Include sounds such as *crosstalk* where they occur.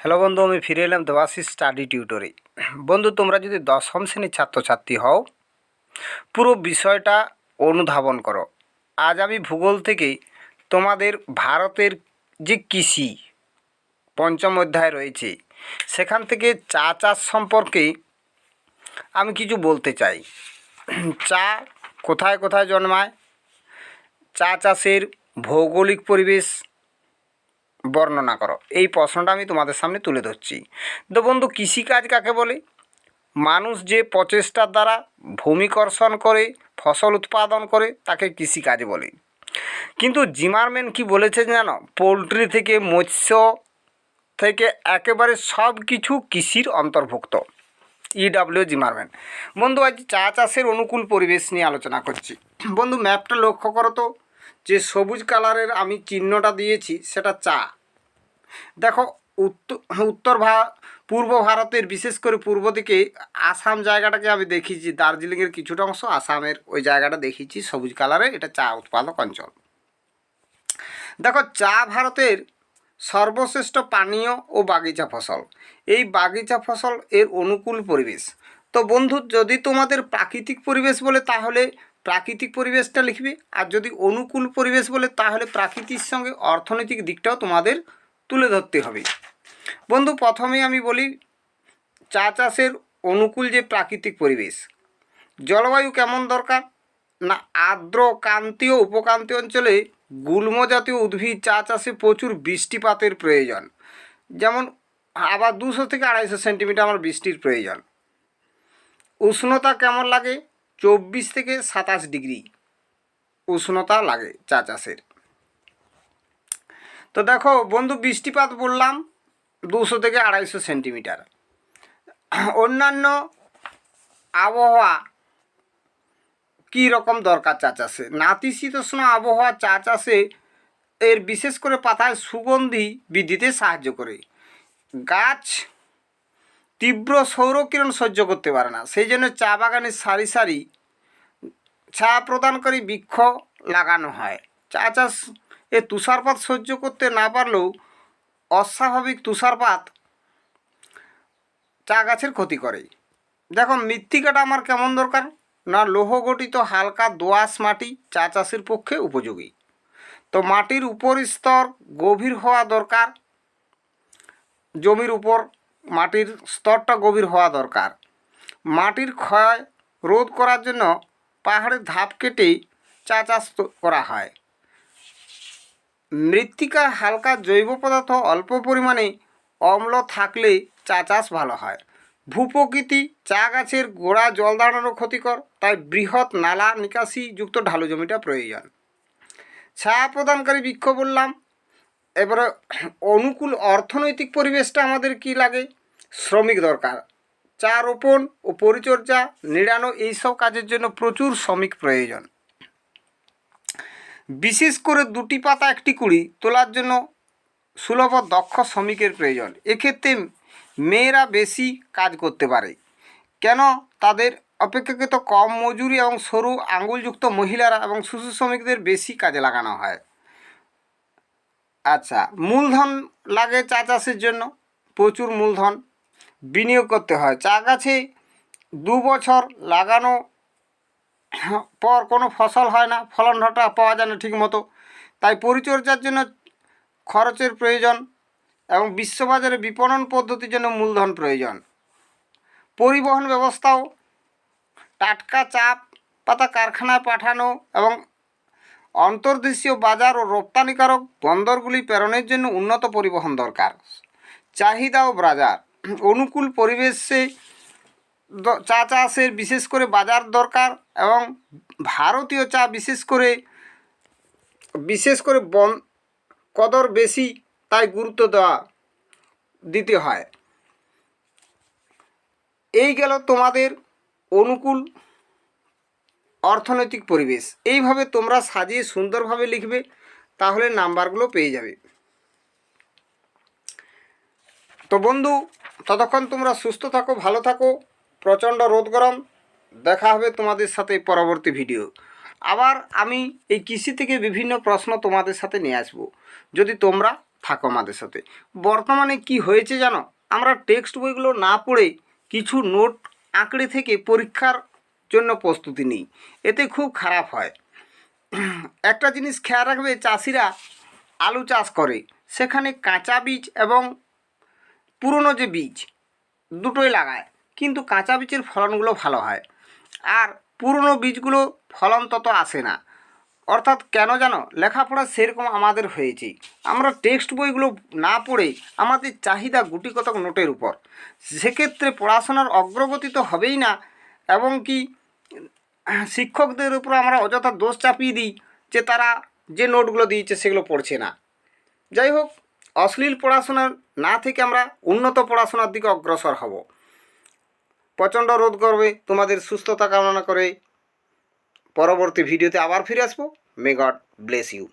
Hello বন্ধু, আমি ফিরে এলাম দেবাশিস স্টাডি টিউটরে। বন্ধু, তোমরা যদি দশম শ্রেণির ছাত্রছাত্রী হও, পুরো বিষয়টা অনুধাবন করো। আজ আমি ভূগোল থেকে তোমাদের ভারতের যে কৃষি, পঞ্চম অধ্যায় রয়েছে, সেখান থেকে চা চাষ সম্পর্কে আমি কিছু বলতে চাই। চা কোথায় কোথায় জন্মায়? চা চাষের ভৌগোলিক পরিবেশ বর্ণনা করো। এই প্রশ্নটা আমি তোমাদের সামনে তুলে ধরছি। তো বন্ধু, কৃষিকাজ কাকে বলে? মানুষ যে প্রচেষ্টার দ্বারা ভূমিকর্ষণ করে, ফসল উৎপাদন করে, তাকে কৃষিকাজ বলে। কিন্তু জিমারম্যান কি বলেছে জানো? পোলট্রি থেকে মৎস্য থেকে একেবারে সব কিছু কৃষির অন্তর্ভুক্ত। EW Zimmermann. বন্ধু, আজ চা চাষের অনুকূল পরিবেশ নিয়ে আলোচনা করছি। বন্ধু, ম্যাপটা লক্ষ্য করো তো। যে সবুজ কালারের আমি চিহ্নটা দিয়েছি, সেটা চা। দেখো, উত্তর ভা, পূর্ব ভারতের, বিশেষ করে পূর্ব দিকে আসাম জায়গাটাকে আমি দেখিয়েছি, দার্জিলিংয়ের কিছুটা অংশ, আসামের ওই জায়গাটা দেখিয়েছি, সবুজ কালারে, এটা চা উৎপাদক অঞ্চল। দেখো, চা ভারতের সর্বশ্রেষ্ঠ পানীয় ও বাগিচা ফসল। এই বাগিচা ফসল এর অনুকূল পরিবেশ। তো বন্ধু, যদি তোমাদের প্রাকৃতিক পরিবেশ বলে, তাহলে প্রাকৃতিক পরিবেশটা লিখবে, আর যদি অনুকূল পরিবেশ বলে, তাহলে প্রাকৃতির সঙ্গে অর্থনৈতিক দিকটাও তোমাদের তুলে ধরতে হবে। বন্ধু, প্রথমেই আমি বলি, চা চাষের অনুকূল যে প্রাকৃতিক পরিবেশ, জলবায়ু কেমন দরকার? না, আর্দ্র, ক্রান্তীয়, উপক্রান্তীয় অঞ্চলে গুল্ম জাতীয় উদ্ভিদ চা চাষে প্রচুর বৃষ্টিপাতের প্রয়োজন। যেমন, আবার দুশো থেকে আড়াইশো সেন্টিমিটার আমার বৃষ্টির প্রয়োজন। উষ্ণতা কেমন লাগে? চব্বিশ থেকে সাতাশ ডিগ্রি উষ্ণতা লাগে চা চাষের। তো দেখো, বন্ধু, বৃষ্টিপাত বললাম দুশো থেকে আড়াইশো সেন্টিমিটার। অন্যান্য আবহাওয়া কী রকম দরকার চা চাষে নাতিশীতোষ্ণ আবহাওয়া চা চাষে এর বিশেষ করে পাতায় সুগন্ধি বৃদ্ধিতে সাহায্য করে। গাছ তীব্র সৌরকিরণ সহ্য করতে পারে না সেই জন্য চা বাগানের সারি সারি ছায়া প্রদানকারী বৃক্ষ লাগানো হয়। চা চাষ এ তুষারপাত সহ্য করতে না পারলেও অস্বাভাবিক তুষারপাত চা গাছের ক্ষতি করে দেখো, মৃত্তিকাটা আমার কেমন দরকার? না লৌহ গঠিত হালকা দোআঁশ মাটি চা চাষের পক্ষে উপযোগী। তো মাটির উপর স্তর গভীর হওয়া দরকার। জমির উপর মাটির স্তরটা গভীর হওয়া দরকার। মাটির ক্ষয় রোধ করার জন্য পাহাড়ের ধাপ কেটে চা চাষ করা হয়। মৃত্তিকা হালকা জৈব পদার্থ অল্প পরিমাণে অম্ল থাকলে চা চাষ ভালো হয়। ভূপ্রকৃতি চা গাছের গোড়া জল দাঁড়ানো ক্ষতিকর, তাই বৃহৎ নালা নিকাশি যুক্ত ঢালু জমিটা প্রয়োজন। ছায়া প্রদানকারী বৃক্ষ বললাম, এবারে অনুকূল অর্থনৈতিক পরিবেশটা আমাদের কি লাগে? শ্রমিক দরকার। চা রোপণ ও পরিচর্যা নিড়ানো এইসব কাজের জন্য প্রচুর শ্রমিক প্রয়োজন। বিশেষ করে দুটি পাতা একটি কুড়ি তোলার জন্য সুলভ দক্ষ শ্রমিকের প্রয়োজন। এক্ষেত্রে মেয়েরা বেশি কাজ করতে পারে। কেন? তাদের অপেক্ষাকৃত কম মজুরি এবং সরু আঙ্গুলযুক্ত মহিলারা এবং শিশু শ্রমিকদের বেশি কাজে লাগানো হয়। আচ্ছা মূলধন লাগে চা চাষের জন্য। প্রচুর মূলধন বিনিয়োগ করতে হয়। চা গাছে দু বছর লাগানো *coughs* পর কোনো ফসল হয় না ফলনটা পাওয়া যায় না ঠিক মতো তাই পরিচর্যার জন্য খরচের প্রয়োজন এবং বিশ্ববাজারে বিপণন পদ্ধতির জন্য মূলধন প্রয়োজন। পরিবহন ব্যবস্থাও টাটকা চাপ, পাতা কারখানায় পাঠানো এবং অন্তর্দেশীয় বাজার ও রপ্তানিকারক বন্দরগুলি প্রেরণের জন্য উন্নত পরিবহন দরকার। চাহিদা ও বাজার। *coughs* অনুকূল পরিবেশে চা চাষের বিশেষ করে বাজার দরকার এবং ভারতীয় চা বিশেষ করে বিশেষ করে বন কদর বেশি তাই গুরুত্ব দেওয়া, দিতে হয়। এই গেল তোমাদের অনুকূল অর্থনৈতিক পরিবেশ। এইভাবে তোমরা সাজিয়ে সুন্দরভাবে লিখবে, তাহলে নাম্বারগুলো পেয়ে যাবে। তো বন্ধু, ততক্ষণ তোমরা সুস্থ থাকো, ভালো থাকো। প্রচণ্ড রোদ গরম। দেখা হবে তোমাদের সাথে পরবর্তী ভিডিও আবার আমি এই কৃষি থেকে বিভিন্ন প্রশ্ন তোমাদের সাথে নিয়ে আসব। যদি তোমরা থাকো আমাদের সাথে। বর্তমানে কি হয়েছে জানো? আমরা টেক্সট বইগুলো না পড়ে কিছু নোট আঁকড়ে থেকে পরীক্ষার জন্য প্রস্তুতি নিই। এতে খুব খারাপ হয়। একটা জিনিস খেয়াল রাখবে, চাষিরা আলু চাষ করে। সেখানে কাঁচা বীজ এবং পুরনো যে বীজ দুটোই লাগায়। কিন্তু কাঁচা বীজের ফলনগুলো ভালো হয়। আর পুরনো বীজগুলো ফলন তত আসে না। অর্থাৎ কেন জানো, লেখাপড়া সেরকম আমাদের হয়েছে। আমরা টেক্সট বইগুলো না পড়ে আমাদের চাহিদা গুটিকতক নোটের উপর। সেক্ষেত্রে পড়াশোনার অগ্রগতি তো হবেই না, এবং কি শিক্ষকদের উপর আমরা অযথা দোষ চাপিয়ে দিই যে তারা যে নোটগুলো দিয়েছে সেগুলো পড়ছে না। যাই হোক, অশ্লীল পড়াশোনার না থেকে আমরা উন্নত পড়াশোনার দিকে অগ্রসর হব। প্রচণ্ড রোধ করবে, তোমাদের সুস্থতা কামনা করে। পরবর্তী ভিডিওতে আবার ফিরে আসব। May God bless you